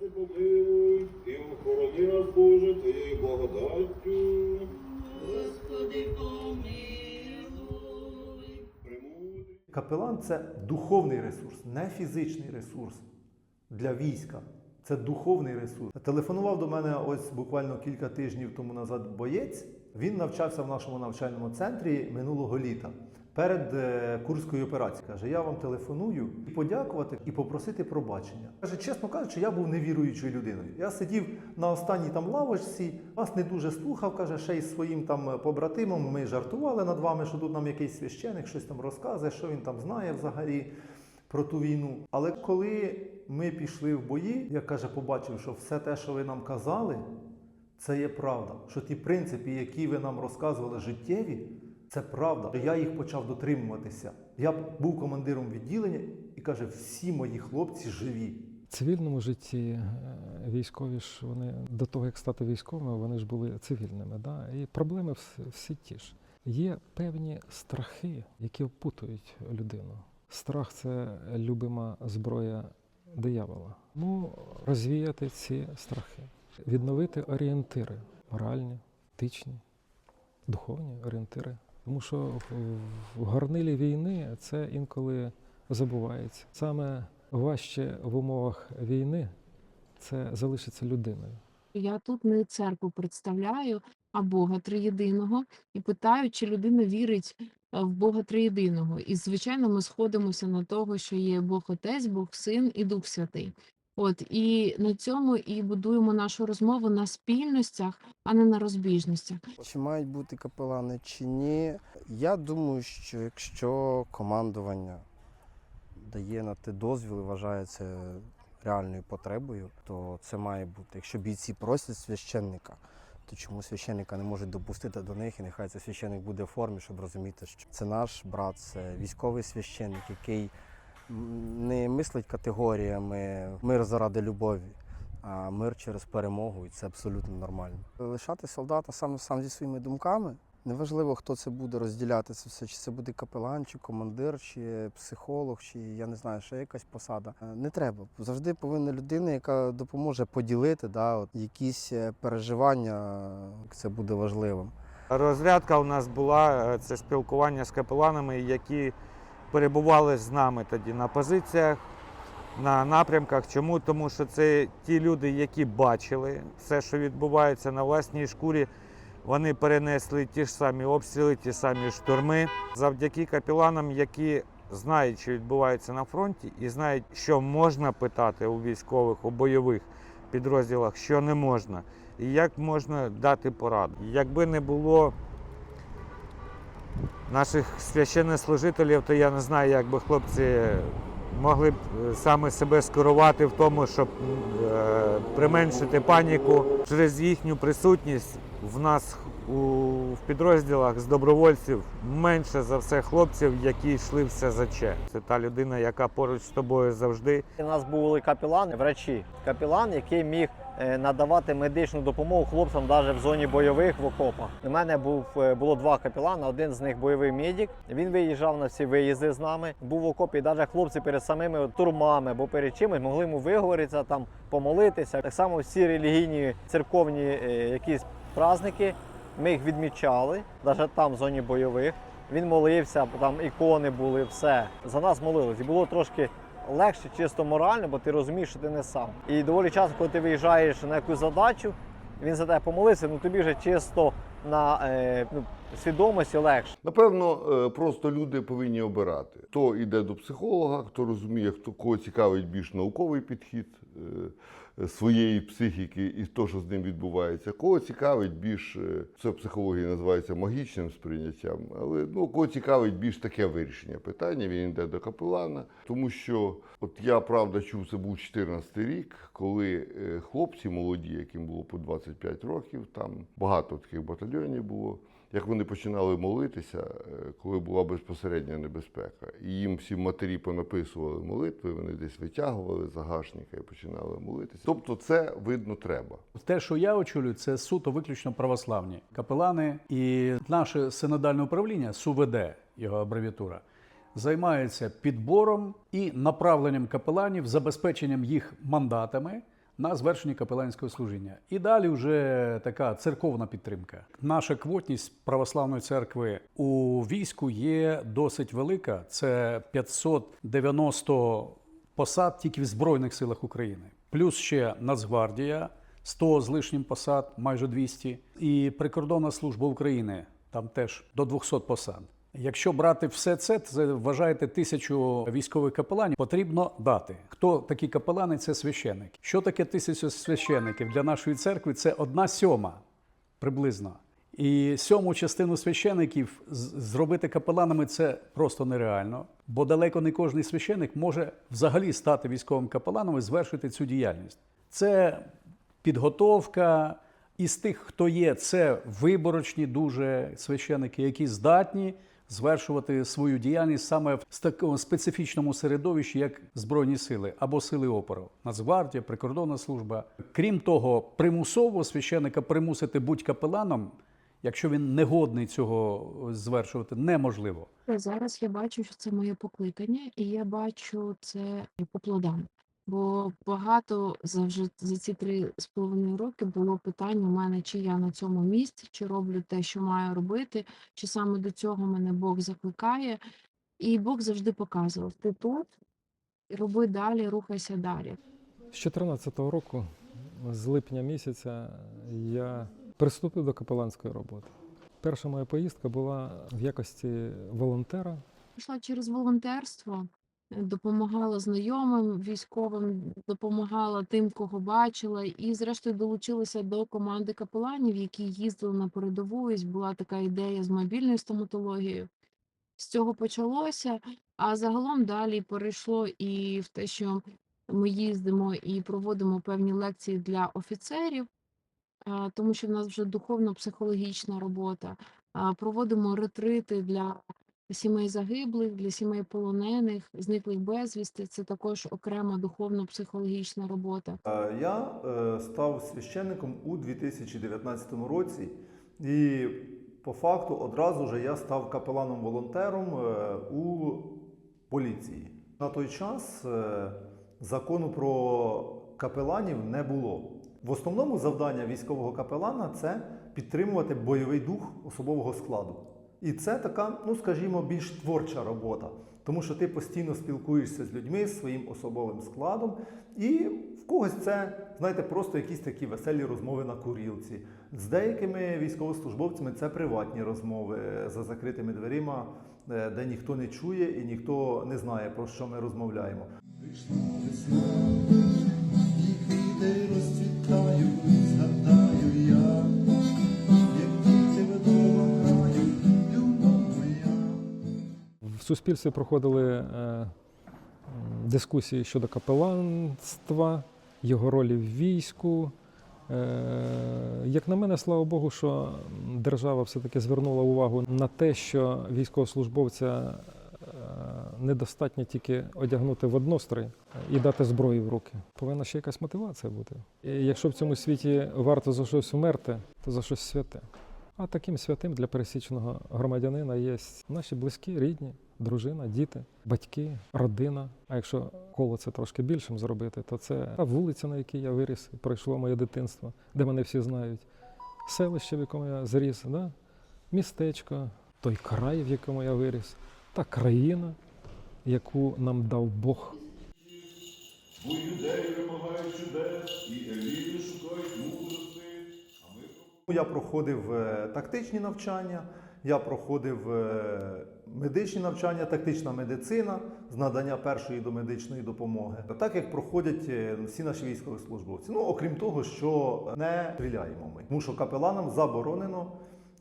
Помилуй, і охорони нас, Боже, Твоєю благодаттю. Господи, помилуй. Капелан це духовний ресурс, не фізичний ресурс для війська. Це духовний ресурс. Телефонував до мене ось буквально кілька тижнів тому назад боєць. Він навчався в нашому навчальному центрі минулого літа. Перед е, курською операцією каже: я вам телефоную і подякувати і попросити пробачення. Каже, чесно кажучи, я був невіруючою людиною. Я сидів на останній там лавочці, вас не дуже слухав. каже, ще й своїм там побратимом. Ми жартували над вами, що тут нам якийсь священик щось там розказує, що він там знає взагалі про ту війну. Але коли ми пішли в бої, я каже, побачив, що все те, що ви нам казали, це є правда. Що ті принципи, які ви нам розказували, життєві, це правда. Я їх почав дотримуватися. Я був командиром відділення і каже, всі мої хлопці живі. В цивільному житті е, військові ж вони до того, як стати військовими, вони ж були цивільними. Да? І проблеми всі, ті ж. Є певні страхи, які опутують людину. Страх це любима зброя диявола. Ну, розвіяти ці страхи, відновити орієнтири моральні, етичні, духовні орієнтири. Тому що в- горнилі війни це інколи забувається. Саме важче в умовах війни це залишиться людиною. Я тут не церкву представляю, а Бога Триєдиного і питаю, чи людина вірить е, в Бога Триєдиного. І, звичайно, ми сходимося на того, що є Бог Отець, Бог Син і Дух Святий. От і на цьому і будуємо нашу розмову на спільностях, а не на розбіжностях. Чи мають бути капелани, чи ні? Я думаю, що якщо командування дає на те дозвіл і вважає це реальною потребою, то це має бути. Якщо бійці просять священника, то чому священника не можуть допустити до них, і нехай цей священник буде в формі, щоб розуміти, що це наш брат, це військовий священник, який не мислить категоріями мир заради любові а мир через перемогу, і це абсолютно нормально. Лишати солдата сам сам зі своїми думками. Неважливо, хто це буде розділяти це все, чи це буде капелан, чи командир, чи психолог, чи я не знаю, ще якась посада. Е, Не треба. Завжди повинна людина, яка допоможе поділити да, от, якісь е, переживання. Це буде важливим. Розрядка у нас була е, це спілкування з капеланами, які перебували з нами тоді на позиціях, на напрямках. Чому? Тому що це ті люди, які бачили все, що відбувається на власній шкурі. Вони перенесли ті ж самі обстріли, ті самі штурми. Завдяки капеланам, які знають, що відбувається на фронті, і знають, що можна питати у військових, у бойових підрозділах, що не можна і як можна дати пораду. Якби не було наших священнослужителів, то я не знаю, як би хлопці могли б е, саме себе скерувати в тому, щоб е, применшити паніку. Через їхню присутність в нас у, в підрозділах з добровольців менше за все хлопців, які йшли в СЗЧ. Це та людина, яка поруч з тобою завжди. У нас були капелани, врачі. Капелан, який міг е, надавати медичну допомогу хлопцям навіть в зоні бойових в окопах. У мене був е, було два капелани. Один з них бойовий медик. Він виїжджав на всі виїзди з нами. Був в окопі. Навіть хлопці перед самими турмами або перед чимось могли йому виговоритися, там помолитися. Так само всі релігійні церковні е, якісь праздники. Ми їх відмічали, навіть там в зоні бойових. Він молився, там ікони були, все. За нас молились. І було трошки легше, чисто морально, бо ти розумієш, що ти не сам. І доволі часто, коли ти виїжджаєш на якусь задачу, він за тебе помолився, ну тобі вже чисто на е, ну, свідомості легше. Напевно, е, просто люди повинні обирати. Хто йде до психолога, хто розуміє, хто кого цікавить більш науковий підхід е, своєї психіки і то, що з ним відбувається, кого цікавить більш е, це в психології називається магічним сприйняттям, але ну кого цікавить більш таке вирішення питання, він йде до капелана. Тому що, от я правда чув, це був 14 рік, коли е, хлопці молоді, яким було по 25 років, там багато таких батальйонів було. Як вони починали молитися, е, коли була безпосередня небезпека, і їм всі матері понаписували молитви, вони десь витягували загашника і починали молитися. Тобто, це видно треба. Те, що я очолюю, це суто виключно православні капелани, і наше синодальне управління СУВД, його абревіатура, займається підбором і направленням капеланів, забезпеченням їх мандатами, на звершення капеланського служіння. І далі вже така церковна підтримка. Наша квотність православної церкви у війську є досить велика. Це 590 посад тільки в Збройних силах України. Плюс ще Нацгвардія, 100 з лишнім посад, майже 200. І прикордонна служба України, там теж до 200 посад. Якщо брати все це, це вважаєте тисячу військових капеланів потрібно дати. Хто такі капелани? Це священики. Що таке тисяча священиків для нашої церкви? Це одна сьома приблизно. І сьому частину священиків зробити капеланами це просто нереально, бо далеко не кожен священик може взагалі стати військовим капеланом і звершити цю діяльність. Це підготовка. Із тих, хто є, це виборочні дуже священики, які здатні звершувати свою діяльність саме в такому специфічному середовищі, як Збройні сили або сили опору, Нацгвардія, прикордонна служба. Крім того, примусово священика примусити бути капеланом, якщо він не годний цього звершувати, неможливо. Зараз я бачу, що це моє покликання, і я бачу це по плодам. Бо багато за вже за ці три з половиною роки було питань у мене, чи я на цьому місці, чи роблю те, що маю робити, чи саме до цього мене Бог закликає. І Бог завжди показував: ти тут, роби далі, рухайся далі. З 2014 року, з липня місяця, я приступив до капеланської роботи. Перша моя поїздка була в якості волонтера. Пішла через волонтерство, допомагала знайомим військовим, допомагала тим, кого бачила, і зрештою долучилася до команди капеланів, які їздили на передову. І була така ідея з мобільною стоматологією. З цього почалося, а загалом далі перейшло і в те, що ми їздимо і проводимо певні лекції для офіцерів, тому що в нас вже духовно-психологічна робота. Проводимо ретрити для сімей загиблих, для сімей полонених, зниклих безвісти. Це також окрема духовно-психологічна робота. Е, Я е, став священником у 2019 році, і по факту одразу же я став капеланом-волонтером е, у поліції. На той час закону про капеланів не було. В основному завдання військового капелана це підтримувати бойовий дух особового складу. І це така, ну скажімо, більш творча робота, тому що ти постійно спілкуєшся з людьми, з своїм особовим складом, і в когось це, знаєте, просто якісь такі веселі розмови на курілці. З деякими військовослужбовцями це приватні розмови за закритими дверима, е, де ніхто не чує і ніхто не знає, про що ми розмовляємо. Вийшла весна, квіти розцвітають, В суспільстві проходили е, дискусії щодо капеланства, його ролі в війську. Е, Як на мене, слава Богу, що держава все-таки звернула увагу на те, що військовослужбовця е, недостатньо тільки одягнути в однострій і дати зброю в руки. Повинна ще якась мотивація бути. І якщо в цьому світі варто за щось вмерти, то за щось святе. А таким святим для пересічного громадянина є наші близькі, рідні, дружина, діти, батьки, родина. А якщо коло це трошки більшим зробити, то це та вулиця, на якій я виріс, пройшло моє дитинство, де мене всі знають, селище, в якому я зріс, да? містечко, той край, в якому я виріс, та країна, яку нам дав Бог. Бо юдеї вимагають чудес, і еліти шукають мудрості, Я проходив е, тактичні навчання, я проходив е, медичні навчання, тактична медицина з надання першої домедичної допомоги, так як проходять е, всі наші військовослужбовці. Ну, окрім того, що не стріляємо ми, тому що капеланам заборонено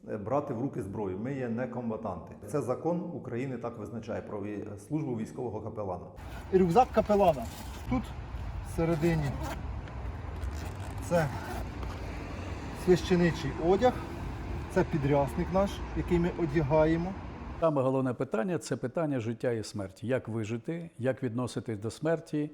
е, брати в руки зброю. Ми є не комбатанти. Це закон України так визначає про службу військового капелана. Рюкзак капелана. Тут всередині це священичий одяг, це підрясник наш, який ми одягаємо. Саме головне питання це питання життя і смерті. Як вижити, як відноситись до смерті,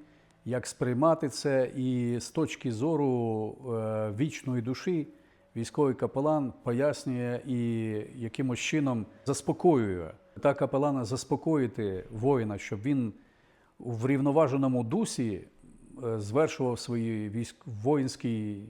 як сприймати це. І з точки зору е, вічної душі військовий капелан пояснює і якимось чином заспокоює. Та капелана заспокоїти воїна, щоб він у врівноваженому дусі е, звершував свій військ... воїнський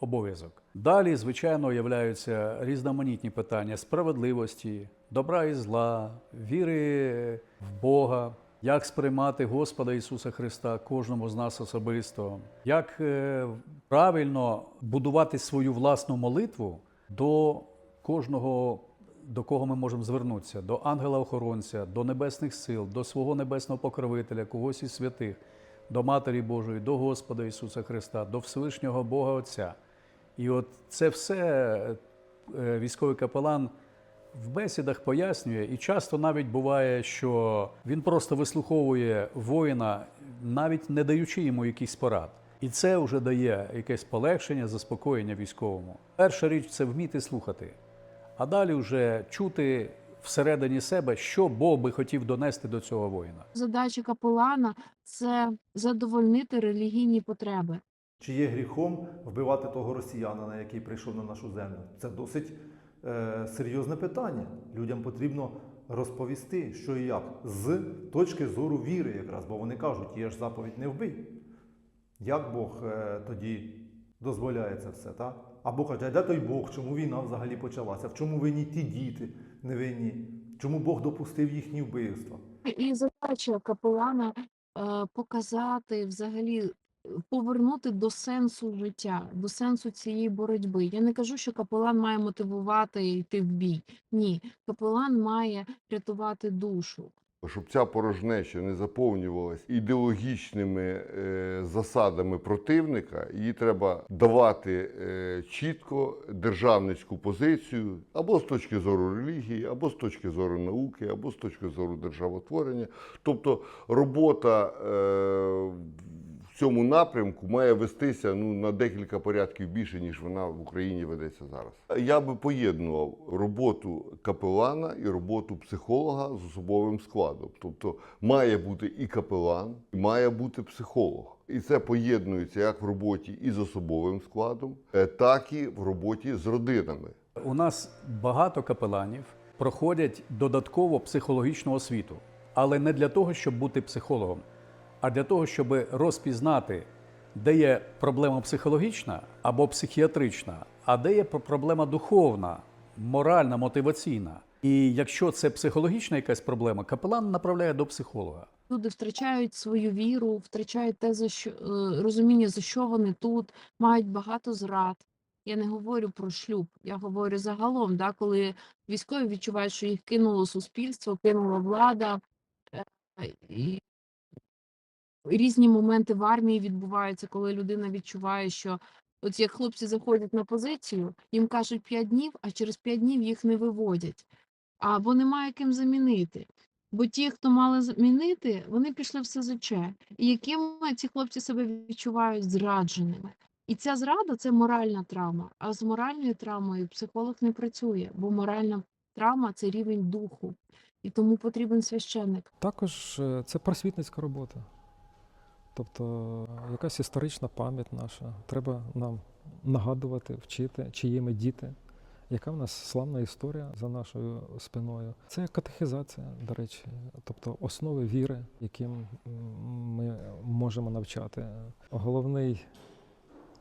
обов'язок. Далі, звичайно, являються різноманітні питання справедливості, добра і зла, віри в Бога, як сприймати Господа Ісуса Христа кожному з нас особисто, як е, правильно будувати свою власну молитву до кожного, до кого ми можемо звернутися, до ангела-охоронця, до небесних сил, до свого небесного покровителя, когось із святих, до Матері Божої, до Господа Ісуса Христа, до Всевишнього Бога Отця. І от це все е, військовий капелан в бесідах пояснює, і часто навіть буває, що він просто вислуховує воїна, навіть не даючи йому якихось порад. І це вже дає якесь полегшення, заспокоєння військовому. Перша річ це вміти слухати, а далі вже чути всередині себе, що Бог би хотів донести до цього воїна. Задача капелана це задовольнити релігійні потреби. Чи є гріхом вбивати того росіянина, який прийшов на нашу землю? Це досить е, серйозне питання. Людям потрібно розповісти, що і як, з точки зору віри, якраз, бо вони кажуть, є ж заповідь не вбий. Як Бог е, тоді дозволяє це все, так? Або каже, а де той Бог, чому війна взагалі почалася? В чому винні ті діти невинні? Чому Бог допустив їхні вбивства? І задача капелана е, показати взагалі. Повернути до сенсу життя, до сенсу цієї боротьби. Я не кажу, що капелан має мотивувати йти в бій. Ні, капелан має рятувати душу. Щоб ця порожнеча не заповнювалась ідеологічними е, засадами противника, її треба давати е, чітко державницьку позицію або з точки зору релігії, або з точки зору науки, або з точки зору державотворення. Тобто робота е, цьому напрямку має вестися ну, на декілька порядків більше, ніж вона в Україні ведеться зараз. Я би поєднував роботу капелана і роботу психолога з особовим складом. Тобто має бути і капелан, і має бути психолог. І це поєднується як в роботі із особовим складом, е, так і в роботі з родинами. У нас багато капеланів проходять додатково психологічну освіту, але не для того, щоб бути психологом, а для того, щоб розпізнати, де є проблема психологічна або психіатрична, а де є проблема духовна, моральна, мотиваційна. І якщо це психологічна якась проблема, капелан направляє до психолога. Люди втрачають свою віру, втрачають те, за що е, розуміння, за що вони тут, мають багато зрад. Я не говорю про шлюб, я говорю загалом, да, коли військові відчувають, що їх кинуло суспільство, кинула влада. е, І різні моменти в армії відбуваються, коли людина відчуває, що от як хлопці заходять на позицію, їм кажуть 5 днів, а через 5 днів їх не виводять. Або немає ким замінити. Бо ті, хто мали замінити, вони пішли в СЗЧ. І якими ці хлопці себе відчувають зрадженими. І ця зрада це моральна травма. А з моральною травмою психолог не працює, бо моральна травма це рівень духу. І тому потрібен священник. Також е, це просвітницька робота. Тобто е, якась історична пам'ять наша. Треба нам нагадувати, вчити, чиї ми діти, яка в нас славна історія за нашою спиною. Це катехізація, до речі, тобто основи віри, яким ми можемо навчати. Головний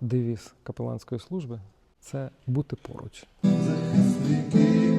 девіз капеланської служби це бути поруч. Захисники